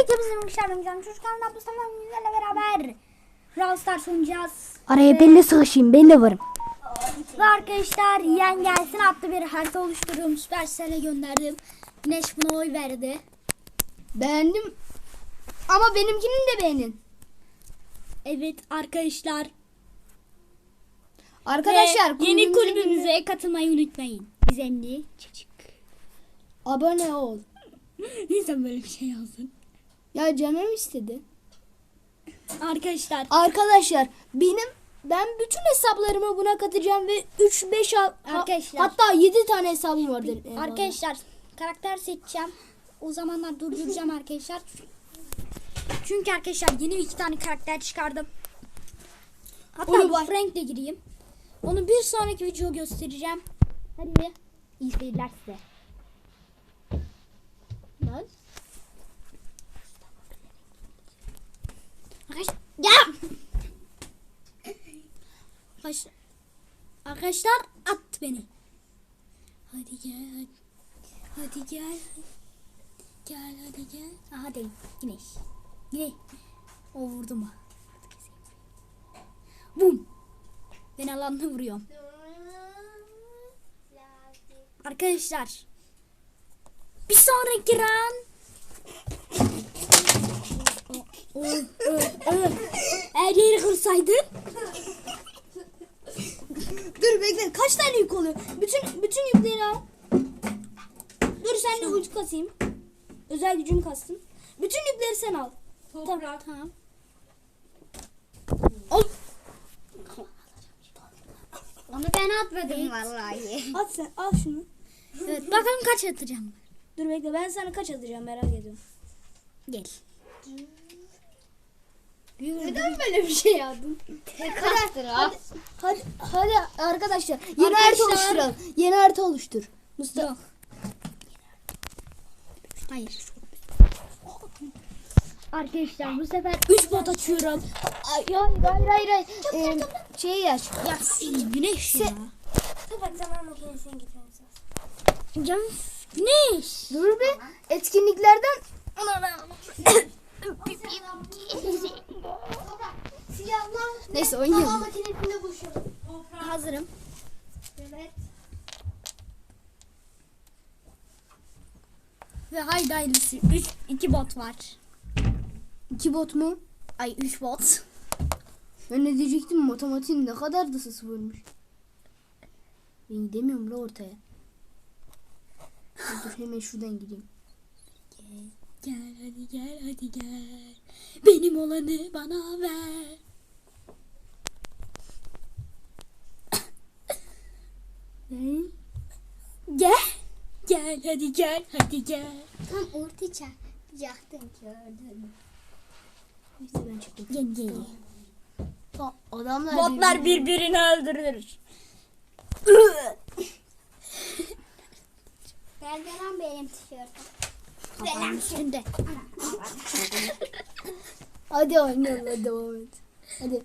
Öncelikle bizim Gülşah'ın çocuk kanalından Mustafa Güzel'le beraber Brawl Stars oynayacağız. Araya ben de sıkışayım. Ben de varım. Ve arkadaşlar Yen Gelsin adlı bir harita oluşturuyorum. Supercell'e gönderdim. Güneş buna oy verdi. Beğendim. Ama benimkini de beğenin. Evet arkadaşlar. Arkadaşlar Ve yeni kulübümüze kulübümüze katılmayı unutmayın. Gizemli çocuk. Abone ol. Niye sen böyle bir şey yazdın? Ya canım istedi. Arkadaşlar Arkadaşlar benim ben bütün hesaplarımı buna katacağım ve 3 5 Arkadaşlar. hatta 7 tane hesabım vardır. Arkadaşlar karakter seçeceğim. O zamanlar durduracağım arkadaşlar. Çünkü arkadaşlar yeni iki tane karakter çıkardım. Hatta Onu. Frank de gireyim. Onu bir sonraki video göstereceğim. Hadi iyi seyirler size. Lan. Ya. Arkadaşlar, at beni. Hadi gel. Hadi gel. Gel hadi gel. Aha hadi güneş. Güneş. O vurdu mu? Bum. Ben alanını vuruyorum. Arkadaşlar. Bir sonraki round. Her yeri kırsaydın. Dur bekle. Kaç tane yük oluyor? Bütün bütün yükleri al. Dur sen de uç kasayım. Özel gücün kastın. Bütün yükleri sen al. Tamam. tamam. Al. Onu ben atmadım vallahi. At sen al şunu. Evet bakalım kaç atacağım. Dur bekle ben sana kaç atacağım merak ediyorum. Gel. Neden böyle bir şey yaptın? Kaçtır Hadi, hadi, hadi arkadaşlar yeni Arkadaşlar. harita oluşturalım. Yeni harita oluştur. Mustafa. Yok. Hayır. Arkadaşlar bu sefer 3 bot açıyorum. Ay, hayır hayır hayır. hayır. Ee, şeyi aç. Ya güneş ya. Kapat zaman makinesine gitmemiz Ya güneş. Dur bir etkinliklerden Neyse oynayalım. makinesinde buluşalım. Hazırım. Evet. Ve haydi hayırlısı. 3 2 bot var. İki bot mu? Ay 3 bot. Ben ne diyecektim matematiğin ne kadar da sıfırmış. Ben gidemiyorum la ortaya. Dur hemen şuradan gideyim. Gel hadi gel hadi gel. Benim olanı bana ver. Gel. Gel hadi gel hadi gel. Tam orta çarpacaktın gördün. Neyse ben çıktım. Gel gel. Ta- adamlar Botlar birbirini öldürür. Nerede lan benim tişörtüm? Kafanın üstünde. Hadi oynayalım hadi devam et. Hadi.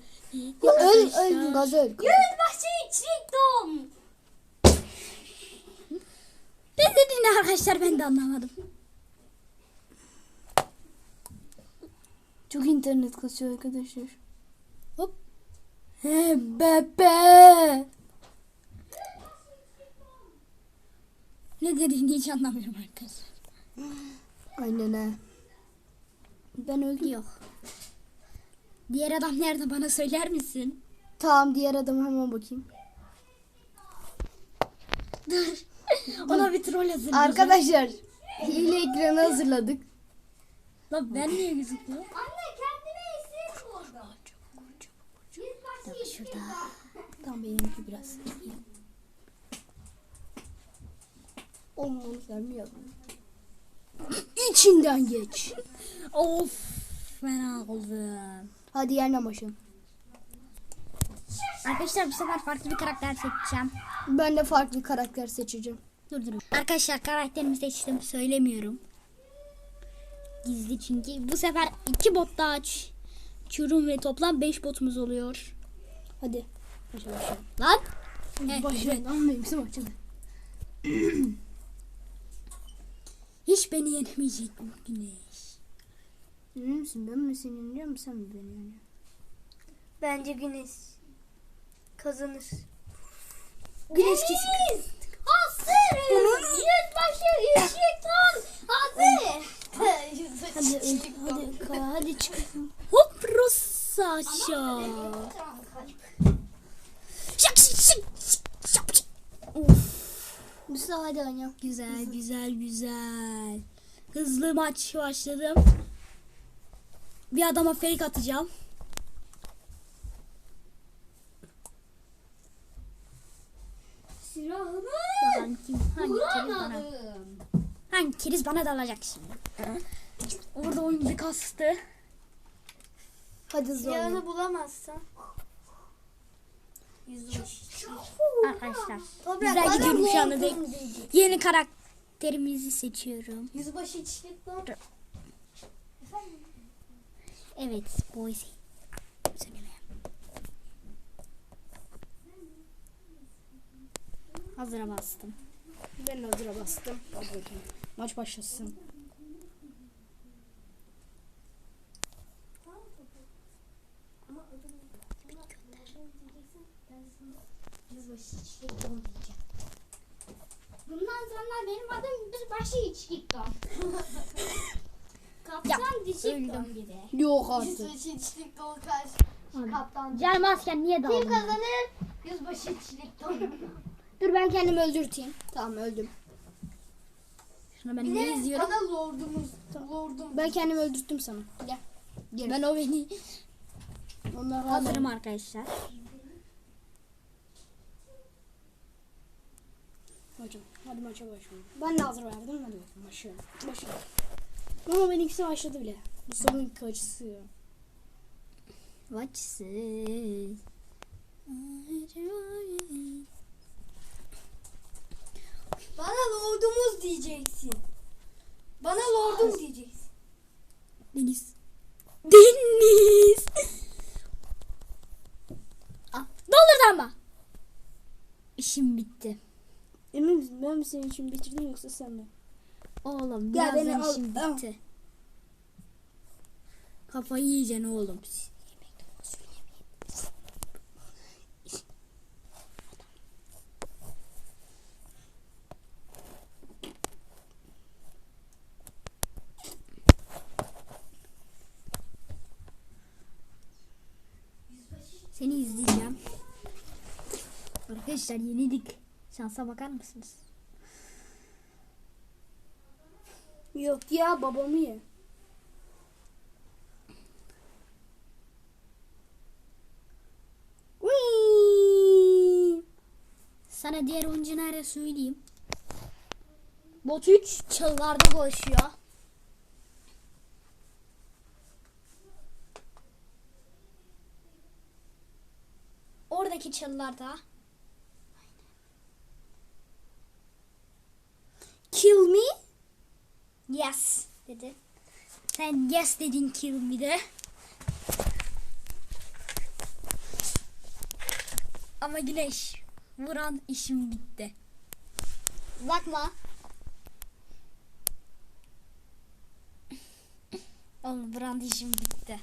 Ya öl öl gaz öl. Yılbaşı çıktım. Ne dediğini arkadaşlar ben de anlamadım. Çok internet kasıyor arkadaşlar. Hop. He bebe. Ne dediğini hiç anlamıyorum arkadaşlar. Aynen he. Ben öldüm. Yok. Diğer adam nerede bana söyler misin? Tamam diğer adama hemen bakayım. Dur. Ona bir troll hazırlayacağım. Arkadaşlar hile ekranı hazırladık. Lan ben niye gözükmüyor? Anne kendine esir vurdum. Yılbaşı Şurada. Tamam benimki biraz. Olmamız vermiyor. İçinden geç. Of. Fena oldum. Hadi yerine başım. Arkadaşlar bu sefer farklı bir karakter seçeceğim. Ben de farklı karakter seçeceğim. Dur dur. Arkadaşlar karakterimi seçtim. Söylemiyorum. Gizli çünkü. Bu sefer iki bot daha aç. Çürüm ve toplam 5 botumuz oluyor. Hadi. Başa başa. Lan. Evet, evet. Anlayayım başa. Hiç beni yenemeyecek bu güneş. Emin misin? Ben mi seni yeniyorum sen mi beni yeniyorsun? Bence Güneş kazanır. Güneş kesin. Hazır. Yüzbaşı ışıktan. Hazır. Hadi hadi hadi, hadi çık. Hop Rosa aşağı. Şak şak şak şak şak. Mustafa hadi oynayalım. Güzel güzel güzel. Hızlı maç başladım. Bir adama fake atacağım. Silahımı Bakalım kim hangi keriz bana, vuramadım. Keriz bana dalacak şimdi. Orada oyun bir kastı. Hadi. Silahını bulamazsan. Yüzbaşı. Arkadaşlar. Güzel gidiyorum şu anda. Yeni karakterimizi seçiyorum. Yüzbaşı ışıktan. Evet, boys. Söyleme. Hazıra bastım. Ben de hazıra bastım. Maç başlasın. Bundan sonra benim adım Yüzbaşı ışıktan. Kaptan Dişikton bir de. Yok artık. Yüzbaşı ışıktan karşı. Kaptan. Gel masken niye Kim daldın? kazanır? Yüzbaşı ışıktan. Dur ben kendimi öldürteyim. Tamam öldüm. Şuna ben ne izliyorum? Bana lordumuz. Lordum. Ben kendimi öldürttüm sana. Gel. Gel. Ben o beni. Onlar Hazırım arkadaşlar. Hocam hadi maça başlayalım. Ben de hazır verdim. Hadi bakalım başlayalım. Başlayalım. Ama benimkisi başladı bile. Bu sonun acısı. Vaçsız. Bana lordumuz diyeceksin. Bana lordum diyeceksin. Deniz. Deniz. Ah, Doldurdu ama. İşim bitti. Emin misin? Ben mi senin için bitirdim yoksa sen mi? Oğlum birazdan beni işim al. bitti. Kafayı yiyeceksin oğlum. Seni izleyeceğim. Arkadaşlar yenildik. Şansa bakar mısınız? Yok ya babamı ye. Sana diğer oyuncu nerede söyleyeyim. Bot 3 çalılarda koşuyor. Oradaki çalılarda. Kill me? Yes dedi. Sen yes dedin kill me de. Ama güneş vuran işim bitti. Bakma. Oğlum vuran işim bitti.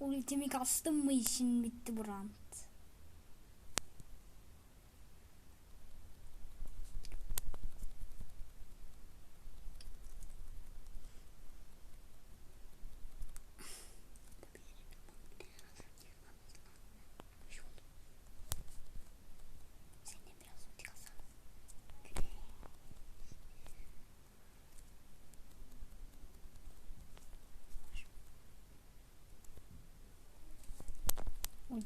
Ultimi kastım mı işin bitti Brand. Seninle biraz ulti kazan.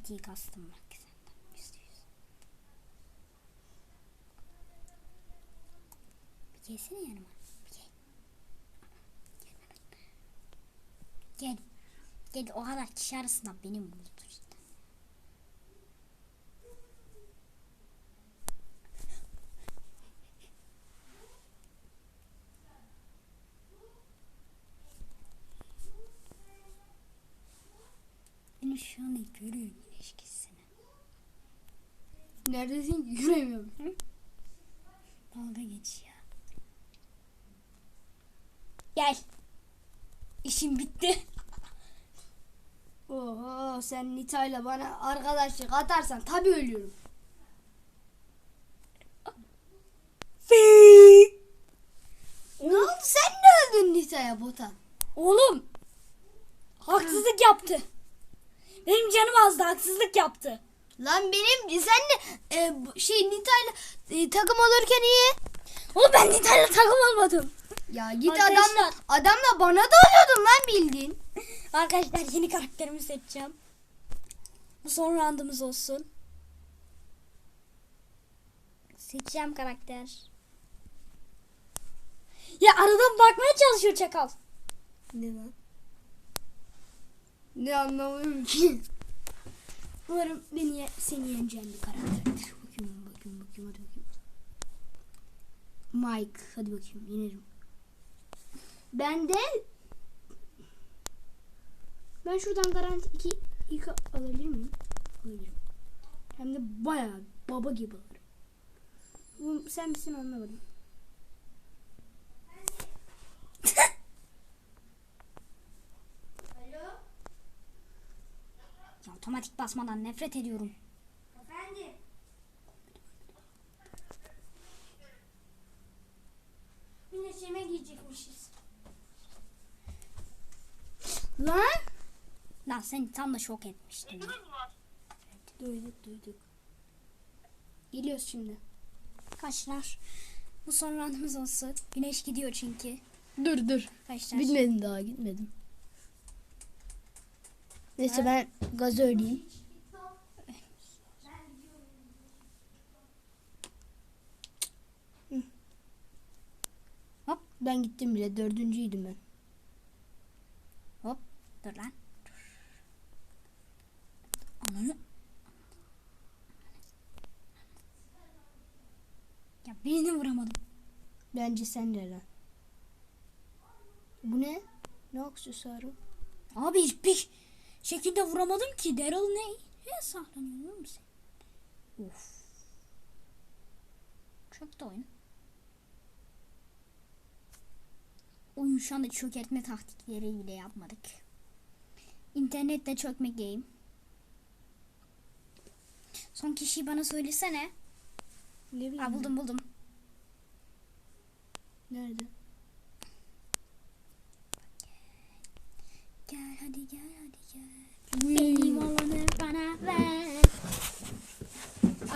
Ultiyi kastım bak senden. Yüzde yüz. Bir gelsene yanıma. Bir gel. Gel. Gel o kadar kişi arasında. Beni şu anda görüyor güneş gitsene. Neredesin? Yürüyemiyorum. Dalga geç ya. Gel. İşim bitti. Oho sen Nita'yla bana arkadaşlık atarsan tabii ölüyorum. Ne oldu sen de öldün Nita'ya bota. Oğlum. Haksızlık yaptı. Benim canım azdı haksızlık yaptı. Lan benim sen de e, şey Nita'yla e, takım olurken iyi. Oğlum ben Nita'yla takım olmadım. Ya git Arkadaşlar. adamla adamla bana da oluyordun lan bildiğin. Arkadaşlar yeni karakterimi seçeceğim. Bu son randımız olsun. Seçeceğim karakter. Ya aradan bakmaya çalışıyor çakal. Ne lan? Ne anlamıyorum ki. Umarım beni ye- seni yeneceğim bir karakterdir. Bakayım bakayım bakayım hadi bakayım. Mike hadi bakayım yenerim. Ben de ben şuradan garanti iki ilk alabilir miyim? Alabilirim. Hem de bayağı baba gibi alırım. Bu, sen misin anlamadım. Otomatik basmadan nefret ediyorum. Efendim. Güneş yemek yiyecekmişiz. Lan? Lan seni tam da şok etmiştim. ya. Duyduk duyduk. Geliyoruz şimdi. Arkadaşlar bu son randımız olsun. Güneş gidiyor çünkü. Dur dur. Arkadaşlar. Bitmedim daha gitmedim. Neyse ben gazı ödeyeyim. Hı. Hop ben gittim bile dördüncüydüm ben. Hop dur lan. Dur. Ananı. Ya birini vuramadım. Bence sen de lan. Bu ne? Ne aksesuarı? Abi hiçbir şekilde vuramadım ki. Daryl ne? Ne saklanıyor musun? Of. Çöktü oyun. Oyun şu anda çökertme taktikleri bile yapmadık. İnternette çökme game. Son kişiyi bana söylesene. Ne bileyim. Ha buldum buldum. Nerede? Gel hadi gel hadi gel. Benim olanı bana ver.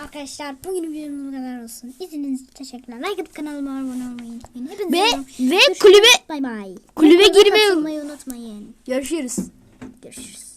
Arkadaşlar bugün videomuz bu kadar olsun. İzlediğiniz için teşekkürler. Like atıp kanalıma abone olmayı unutmayın. Hepinizi Ve ve kulübe Bay bay. kulübe Kanala girmeyi unutmayın. görüşürüz. Görüşürüz.